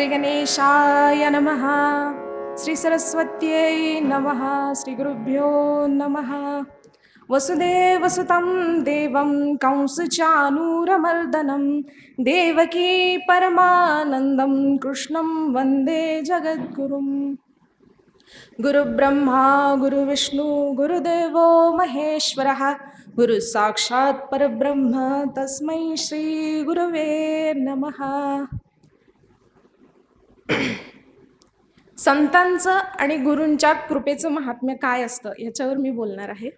श्रीगणेशाय नमः। श्रीसरस्वत्यै नमः। श्रीगुरुभ्यो नमः। वसुदेवसुतं देवं कंसचानूरमर्दनं। देवकी परमानन्दं कृष्णं वन्दे जगद्गुरुम् गुरुब्रह्मा गुरुविष्णू गुरुदेवो महेश्वरः। गुरुसाक्षात् परब्रह्म। तस्मै श्रीगुरुवे नमः संतांचं आणि गुरूंच्या कृपेचं महात्म्य काय असतं याच्यावर मी बोलणार आहे.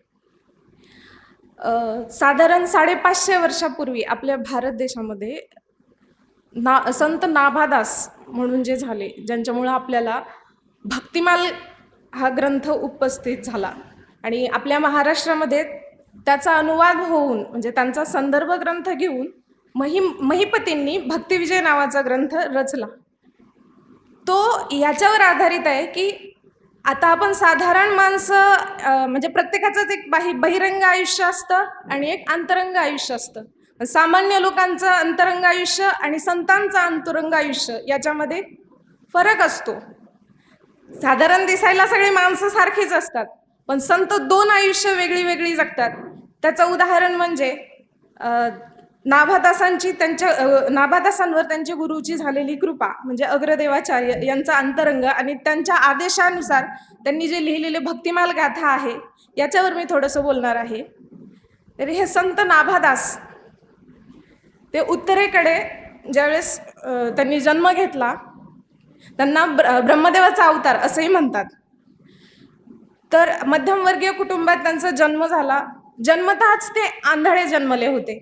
साधारण साडेपाचशे वर्षापूर्वी आपल्या भारत देशामध्ये ना संत नाभादास म्हणून जे झाले ज्यांच्यामुळं आपल्याला भक्तिमाल हा ग्रंथ उपस्थित झाला. आणि आपल्या महाराष्ट्रामध्ये त्याचा अनुवाद होऊन म्हणजे त्यांचा संदर्भ ग्रंथ घेऊन महिम महिपतींनी भक्तिविजय नावाचा ग्रंथ रचला. तो याच्यावर आधारित आहे की आता आपण साधारण माणसं म्हणजे प्रत्येकाचंच एक बाही बहिरंग आयुष्य असतं आणि एक अंतरंग आयुष्य असतं. सामान्य लोकांचं अंतरंग आयुष्य आणि संतांचं अंतरंग आयुष्य याच्यामध्ये फरक असतो. साधारण दिसायला सगळी माणसं सारखीच असतात पण संत दोन आयुष्य वेगळी वेगळी जगतात. त्याचं उदाहरण म्हणजे नाभादासांची त्यांच्या नाभादासांवर त्यांच्या गुरुची झालेली कृपा म्हणजे अग्रदेवाचार्य यांचा अंतरंग आणि त्यांच्या आदेशानुसार त्यांनी जे लिहिलेले भक्तिमाल गाथा आहे याच्यावर मी थोडंसं बोलणार आहे. तर हे संत नाभादास ते उत्तरेकडे ज्यावेळेस त्यांनी जन्म घेतला त्यांना ब्र ब्रह्मदेवाचा अवतार असंही म्हणतात. तर मध्यमवर्गीय कुटुंबात त्यांचा जन्म झाला. जन्मतःच ते आंधळे जन्मले होते.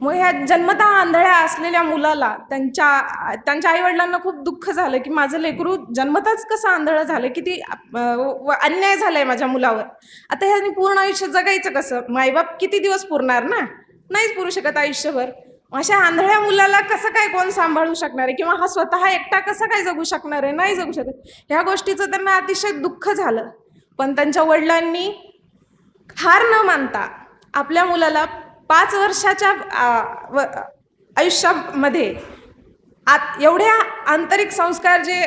मग ह्या जन्मतः आंधळ्या असलेल्या मुलाला त्यांच्या त्यांच्या आईवडिलांना खूप दुःख झालं की माझं लेकरू जन्मताच कसं आंधळं झालं किती व- अन्याय झालाय माझ्या मुलावर. आता ह्याने पूर्ण आयुष्य जगायचं कसं? मायबाप किती दिवस पुरणार ना? नाहीच पुरू शकत आयुष्यभर. अशा आंधळ्या मुलाला कसं काय कोण सांभाळू शकणार आहे? किंवा हा स्वतः एकटा कसं काय जगू शकणार आहे? नाही जगू शकत. ह्या गोष्टीचं त्यांना अतिशय दुःख झालं. पण त्यांच्या वडिलांनी हार न मानता आपल्या मुलाला पाच वर्षाच्या व- आयुष्यामध्ये आत एवढ्या आंतरिक संस्कार जे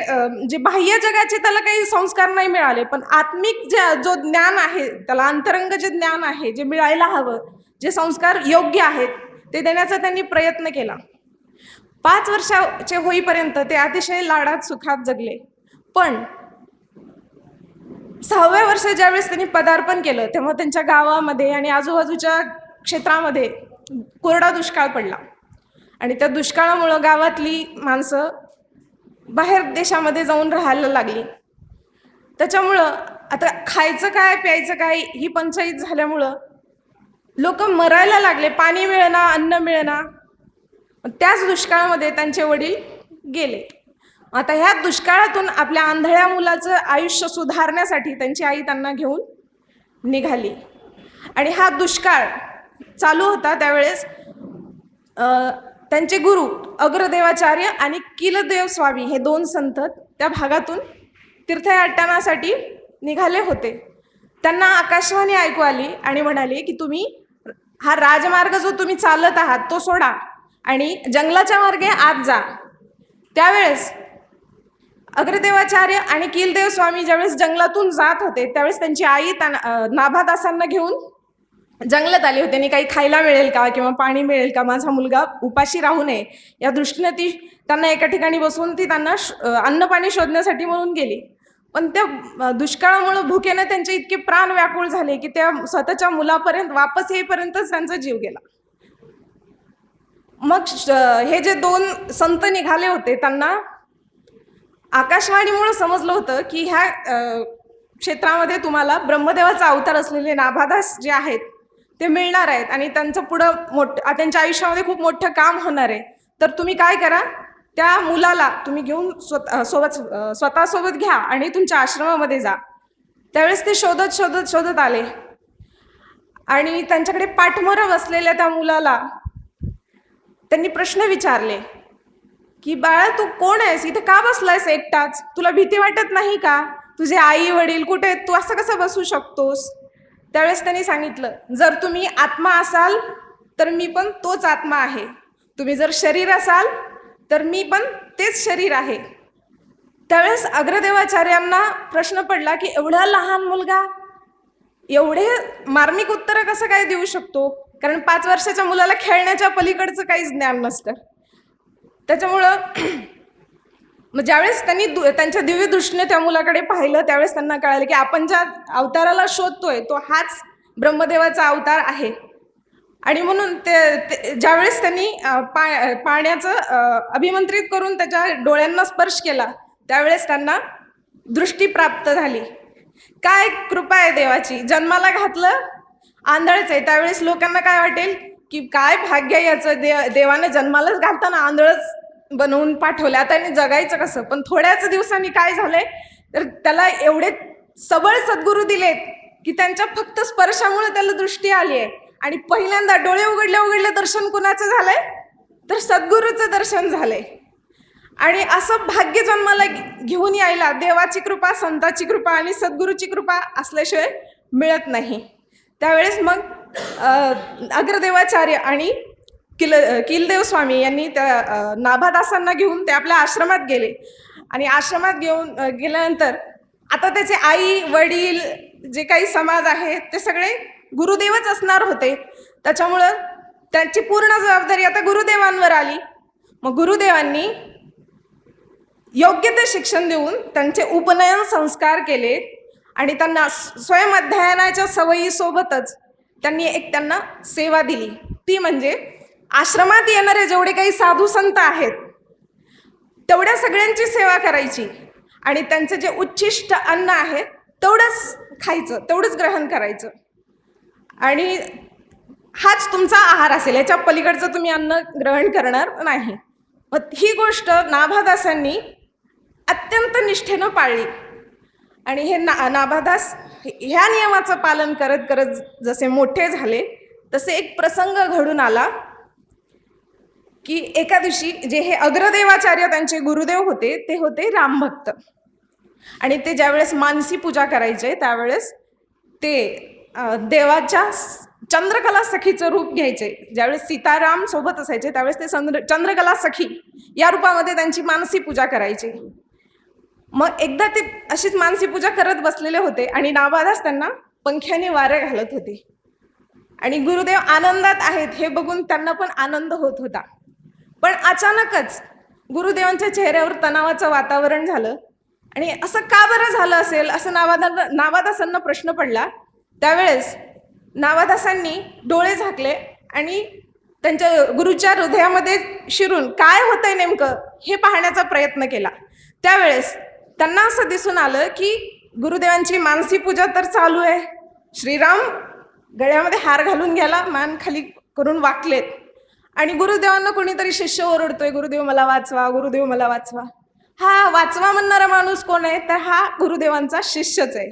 जे बाह्य जगाचे त्याला काही संस्कार नाही मिळाले पण आत्मिक जे जो ज्ञान आहे त्याला अंतरंग जे ज्ञान आहे जे मिळायला हवं जे संस्कार योग्य आहेत ते देण्याचा त्यांनी प्रयत्न केला. पाच वर्षाचे होईपर्यंत ते अतिशय लाडात सुखात जगले. पण सहाव्या वर्ष ज्यावेळेस त्यांनी पदार्पण केलं तेव्हा त्यांच्या गावामध्ये आणि आजूबाजूच्या क्षेत्रामध्ये कोरडा दुष्काळ पडला. आणि त्या दुष्काळामुळं गावातली माणसं बाहेर देशामध्ये जाऊन राहायला लागली. त्याच्यामुळं आता खायचं काय प्यायचं काय ही पंचायत झाल्यामुळं लोक मरायला लागले. पाणी मिळेना अन्न मिळणा त्याच दुष्काळामध्ये त्यांचे वडील गेले. आता ह्या दुष्काळातून आपल्या आंधळ्या मुलाचं आयुष्य सुधारण्यासाठी त्यांची आई त्यांना घेऊन निघाली. आणि हा दुष्काळ चालू होता त्यावेळेस त्यांचे गुरु अग्रदेवाचार्य आणि किलदेव स्वामी हे दोन संत त्या भागातून तीर्थयाटनासाठी निघाले होते. त्यांना आकाशवाणी ऐकू आली आणि म्हणाली की तुम्ही हा राजमार्ग जो तुम्ही चालत आहात तो सोडा आणि जंगलाच्या मार्गे आत जा. त्यावेळेस अग्रदेवाचार्य आणि किलदेव स्वामी ज्यावेळेस जंगलातून जात होते त्यावेळेस त्यांची आई त्यांना नाभादासांना घेऊन जंगलात आली होती आणि काही खायला मिळेल का किंवा पाणी मिळेल का? माझा मुलगा उपाशी राहू नये. या दृष्टीने ती त्यांना एका ठिकाणी बसून ती त्यांना श- अन्न पाणी शोधण्यासाठी म्हणून गेली. पण त्या दुष्काळामुळं दुष्काळामुळे भुकेने त्यांचे इतके प्राण व्याकुळ झाले की त्या स्वतःच्या मुलापर्यंत वापस येईपर्यंतच त्यांचा जीव गेला. मग श- हे जे दोन संत निघाले होते त्यांना आकाशवाणीमुळे समजलं होतं की ह्या क्षेत्रामध्ये तुम्हाला ब्रह्मदेवाचा अवतार असलेले नाभादास जे आहेत ते मिळणार आहेत. आणि त्यांचं पुढं मोठ त्यांच्या आयुष्यामध्ये खूप मोठं काम होणार आहे. तर तुम्ही काय करा त्या मुलाला तुम्ही घेऊन स्वतः सोबत स्वतःसोबत घ्या आणि तुमच्या आश्रमामध्ये जा. त्यावेळेस ते शोधत शोधत शोधत आले. आणि त्यांच्याकडे पाठमोरं बसलेल्या त्या मुलाला त्यांनी प्रश्न विचारले की बाळा तू कोण आहेस? इथे का बसलायस एकटाच? तुला भीती वाटत नाही का? तुझे आई वडील कुठे आहेत? तू असं कसं बसू शकतोस? त्यावेळेस त्यांनी सांगितलं जर तुम्ही आत्मा असाल तर मी पण तोच आत्मा आहे. तुम्ही जर शरीर असाल तर मी पण तेच शरीर आहे. त्यावेळेस अग्रदेवाचार्यांना प्रश्न पडला की एवढा लहान मुलगा? एवढे मार्मिक उत्तरं कसं काय देऊ शकतो? कारण पाच वर्षाच्या मुलाला खेळण्याच्या पलीकडचं काहीच ज्ञान नसतं. त्याच्यामुळं मग ज्यावेळेस त्यांनी दु- त्यांच्या दिव्य दृष्टीने त्या मुलाकडे पाहिलं त्यावेळेस त्यांना कळालं की आपण ज्या अवताराला शोधतोय तो हाच ब्रह्मदेवाचा अवतार आहे. आणि म्हणून ते ते- ज्यावेळेस त्यांनी पा पाण्याचं अभिमंत्रित करून त्याच्या डोळ्यांना स्पर्श केला त्यावेळेस त्यांना दृष्टी प्राप्त झाली. काय कृपा आहे देवाची? जन्माला घातलं आंधळच आहे. त्यावेळेस लोकांना काय वाटेल? की काय भाग्य याचं? दे देवाने जन्मालाच घालताना आंधळच बनवून पाठवलं आता याने जगायचं कसं? पण थोड्याच दिवसांनी काय झालंय? तर त्याला एवढे सबळ सद्गुरू दिलेत की त्यांच्या फक्त स्पर्शामुळे त्याला दृष्टी आली आहे. आणि पहिल्यांदा डोळे उघडले उघडले दर्शन कुणाचं झालंय? तर सद्गुरूचं दर्शन झालंय. आणि असं भाग्य जन्माला घेऊन यायला देवाची कृपा संताची कृपा आणि सद्गुरूची कृपा असल्याशिवाय मिळत नाही. त्यावेळेस मग अग्रदेवाचार्य आणि किल किलदेव स्वामी यांनी त्या नाभादासांना घेऊन ते आपल्या आश्रमात गेले. आणि आश्रमात घेऊन गेल्यानंतर आता त्याचे आई वडील जे काही समाज आहे ते सगळे गुरुदेवच असणार होते. त्याच्यामुळं त्यांची पूर्ण जबाबदारी आता गुरुदेवांवर आली. मग गुरुदेवांनी योग्य ते शिक्षण देऊन त्यांचे उपनयन संस्कार केले आणि त्यांना स्वयं अध्ययनाच्या सवयीसोबतच त्यांनी एक त्यांना सेवा दिली. ती म्हणजे आश्रमात येणारे जेवढे काही साधू संत आहेत तेवढ्या सगळ्यांची सेवा करायची. आणि त्यांचं जे उच्चिष्ट अन्न आहे तेवढंच खायचं तेवढंच ग्रहण करायचं. आणि हाच तुमचा आहार असेल. याच्या पलीकडचं तुम्ही अन्न ग्रहण करणार नाही. मग ही गोष्ट नाभादासांनी अत्यंत निष्ठेनं पाळली. आणि हे ना नाभादास ह्या नियमाचं पालन करत करत जसे मोठे झाले तसे एक प्रसंग घडून आला. की एका दिवशी जे हे अग्रदेवाचार्य त्यांचे गुरुदेव होते ते होते रामभक्त आणि ते ज्यावेळेस मानसी पूजा करायचे त्यावेळेस ते देवाच्या चंद्रकला सखीचं रूप घ्यायचे. ज्यावेळेस सीताराम सोबत असायचे त्यावेळेस ते चंद्र चंद्रकला सखी या रूपामध्ये त्यांची मानसी पूजा करायचे. मग एकदा ते अशीच मानसी पूजा करत बसलेले होते आणि नाबादास त्यांना पंख्याने वारे घालत होते. आणि गुरुदेव आनंदात आहेत हे बघून त्यांना पण आनंद होत होता. पण अचानकच गुरुदेवांच्या चेहऱ्यावर तणावाचं वातावरण झालं. आणि असं का बरं झालं असेल? असं नावादा नावादासांना प्रश्न पडला. त्यावेळेस नावादासांनी डोळे झाकले आणि त्यांच्या गुरुच्या हृदयामध्ये शिरून काय होतंय नेमकं हे पाहण्याचा प्रयत्न केला. त्यावेळेस त्यांना असं दिसून आलं की गुरुदेवांची मानसी पूजा तर चालू आहे. श्रीराम गळ्यामध्ये हार घालून घ्यायला मान खाली करून वाकलेत. आणि गुरुदेवांना कोणीतरी शिष्य ओरडतोय गुरुदेव मला वाचवा गुरुदेव मला वाचवा. हा वाचवा म्हणणारा माणूस कोण आहे? तर हा गुरुदेवांचा शिष्यच आहे.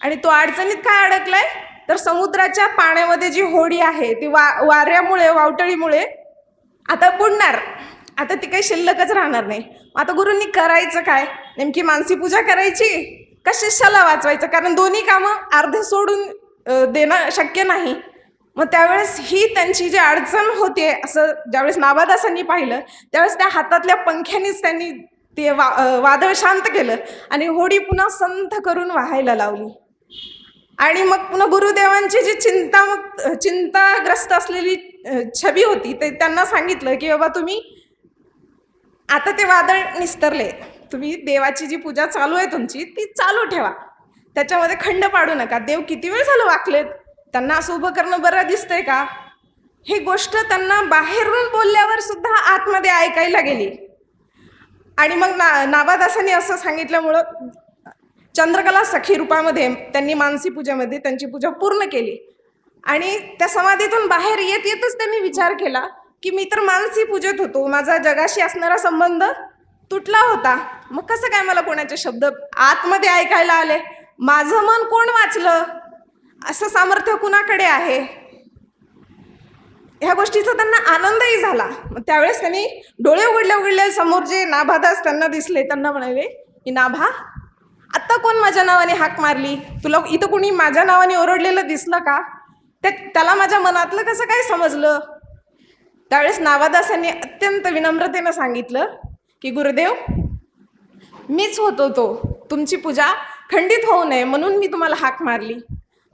आणि तो अडचणीत काय अडकलाय? तर समुद्राच्या पाण्यामध्ये जी होडी आहे ती वा वाऱ्यामुळे वावटळीमुळे आता बुडणार आता ती काही शिल्लकच राहणार नाही. आता गुरुंनी करायचं काय? नेमकी मानसी पूजा करायची? का शिष्याला वाचवायचं? कारण दोन्ही कामं अर्धे सोडून देणं शक्य नाही. मग त्यावेळेस ही त्यांची जी अडचण होते असं ज्यावेळेस नाबादासांनी पाहिलं त्यावेळेस त्या हातातल्या पंख्यानेच त्यांनी ते वा वादळ शांत केलं आणि होडी पुन्हा संथ करून वाहायला लावली. आणि मग पुन्हा गुरुदेवांची जी चिंता मग चिंताग्रस्त असलेली छबी होती ते त्यांना सांगितलं की बाबा तुम्ही आता ते वादळ निस्तरले. तुम्ही देवाची जी पूजा चालू आहे तुमची ती चालू ठेवा. त्याच्यामध्ये खंड पाडू नका. देव किती वेळ झालं वाकलेत? त्यांना असं उभं करणं बरं दिसतंय का? ही गोष्ट त्यांना बाहेरून बोलल्यावर सुद्धा आतमध्ये ऐकायला गेली. आणि मग ना नाबादासांनी असं सांगितल्यामुळं चंद्रकला सखी रूपामध्ये त्यांनी मानसी पूजेमध्ये त्यांची पूजा पूर्ण केली. आणि त्या समाधीतून बाहेर येत येतच त्यांनी विचार केला की मी तर मानसी पूजेत होतो माझा जगाशी असणारा संबंध तुटला होता. मग कसं काय मला कोणाचे शब्द आतमध्ये ऐकायला आले? माझं मन कोण वाचलं? असं सामर्थ्य कुणाकडे आहे? ह्या गोष्टीचा त्यांना आनंदही झाला. मग त्यावेळेस त्यांनी डोळे उघडले उघडले समोर जे नाभादास त्यांना दिसले त्यांना म्हणाले की नाभा आत्ता कोण माझ्या नावाने हाक मारली? तुला इथं कोणी माझ्या नावाने ओरडलेलं दिसलं का? ते त्याला माझ्या मनातलं कसं काय समजलं? त्यावेळेस नावादासांनी अत्यंत विनम्रतेनं सांगितलं की गुरुदेव मीच होतो तो. तुमची पूजा खंडित होऊ नये म्हणून मी तुम्हाला हाक मारली.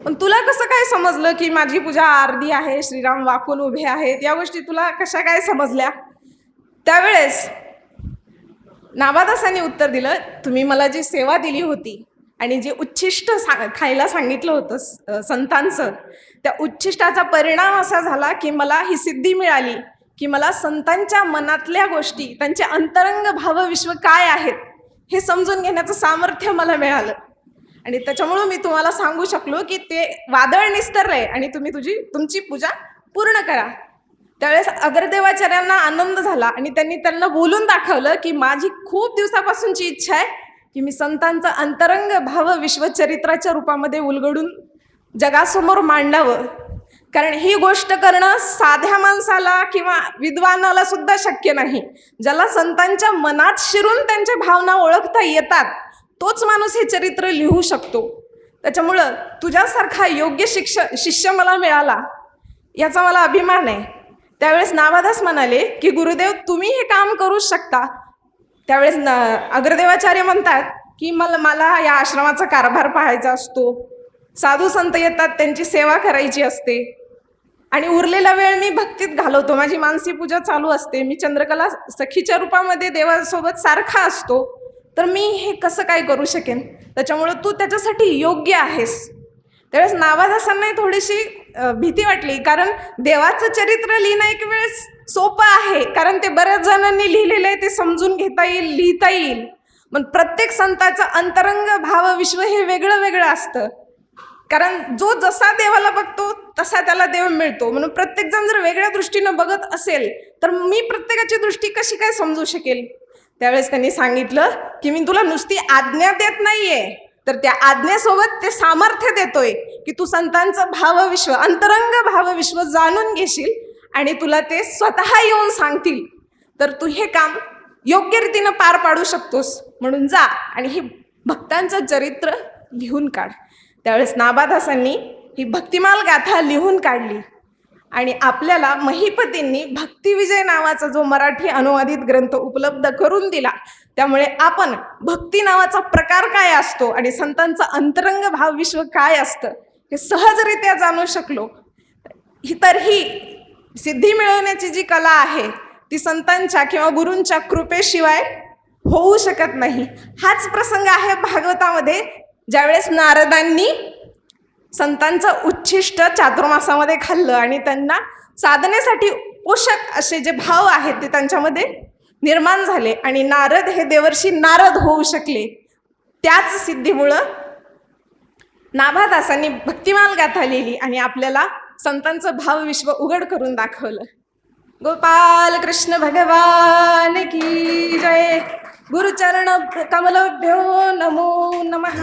पण तुला कसं काय समजलं की माझी पूजा अर्धी आहे श्रीराम वाकून उभे आहेत या गोष्टी तुला कशा काय समजल्या? त्यावेळेस नाबादासांनी उत्तर दिलं तुम्ही मला जी सेवा दिली होती आणि जे उच्छिष्ट सा खायला सांगितलं होतं संतांचं त्या उच्छिष्टाचा परिणाम असा झाला की मला ही सिद्धी मिळाली की मला संतांच्या मनातल्या गोष्टी त्यांचे अंतरंग भावविश्व काय आहेत हे समजून घेण्याचं सामर्थ्य मला मिळालं. आणि त्याच्यामुळं मी तुम्हाला सांगू शकलो की ते वादळ निस्तरलंय आणि तुम्ही तुझी तुमची पूजा पूर्ण करा. त्यावेळेस अग्रदेवाचार्यांना आनंद झाला आणि त्यांनी त्यांना बोलून दाखवलं की माझी खूप दिवसापासूनची इच्छा आहे की मी संतांचं अंतरंग भाव विश्वचरित्राच्या रूपामध्ये उलगडून जगासमोर मांडावं. कारण ही गोष्ट करणं साध्या माणसाला किंवा विद्वानाला सुद्धा शक्य नाही. ज्याला संतांच्या मनात शिरून त्यांच्या भावना ओळखता येतात तोच माणूस हे चरित्र लिहू शकतो. त्याच्यामुळं तुझ्यासारखा योग्य शिक्ष शिष्य मला मिळाला याचा मला अभिमान आहे. त्यावेळेस नावादास म्हणाले की गुरुदेव तुम्ही हे काम करू शकता. त्यावेळेस न अग्रदेवाचार्य म्हणतात की मला मला या आश्रमाचा कारभार पाहायचा असतो. साधू संत येतात त्यांची सेवा करायची असते. आणि उरलेला वेळ मी भक्तीत घालवतो. माझी मानसी पूजा चालू असते. मी चंद्रकला सखीच्या रूपामध्ये देवासोबत सारखा असतो. तर मी हे कसं काय करू शकेन? त्याच्यामुळं तू त्याच्यासाठी योग्य आहेस. त्यावेळेस नावादासांनाही थोडीशी भीती वाटली. कारण देवाचं चरित्र लिहिणं एक वेळेस सोपं आहे. कारण ते बऱ्याच जणांनी लिहिलेलं आहे ते समजून घेता येईल लिहिता येईल. पण प्रत्येक संताचं अंतरंग भाव विश्व हे वेगळं वेगळं असतं. कारण जो जसा देवाला बघतो तसा त्याला देव मिळतो. म्हणून प्रत्येकजण जर वेगळ्या दृष्टीनं बघत असेल तर मी प्रत्येकाची दृष्टी कशी काय समजू शकेल? त्यावेळेस त्यांनी सांगितलं की मी तुला नुसती आज्ञा देत नाहीये तर त्या आज्ञेसोबत ते सामर्थ्य देतोय की तू संतांचं भावविश्व अंतरंग भावविश्व जाणून घेशील आणि तुला ते स्वतः येऊन सांगतील. तर तू हे काम योग्य रीतीनं पार पाडू शकतोस. म्हणून जा आणि हे भक्तांचं चरित्र लिहून काढ. त्यावेळेस नाबादासांनी ही भक्तिमाल गाथा लिहून काढली. आणि आपल्याला महिपतींनी भक्तिविजय नावाचा जो मराठी अनुवादित ग्रंथ उपलब्ध करून दिला त्यामुळे आपण भक्ती नावाचा प्रकार काय असतो आणि संतांचा अंतरंग भावविश्व काय असतं हे सहजरित्या जाणू शकलो. ही तर ही सिद्धी मिळवण्याची जी कला आहे ती संतांच्या किंवा गुरूंच्या कृपेशिवाय होऊ शकत नाही. हाच प्रसंग आहे भागवतामध्ये ज्यावेळेस नारदांनी संतांचं उच्छिष्ट चातुर्मासामध्ये खाल्लं आणि त्यांना साधनेसाठी पोषक असे जे भाव आहेत ते त्यांच्यामध्ये निर्माण झाले आणि नारद हे देवर्षी नारद होऊ शकले. त्याच सिद्धीमुळं नाभादासांनी भक्तिमाल गाथा लिहिली आणि आपल्याला संतांचं भावविश्व उघड करून दाखवलं. गोपाल कृष्ण भगवान की जय. गुरुचरण कमलभ्यो नमो नमः.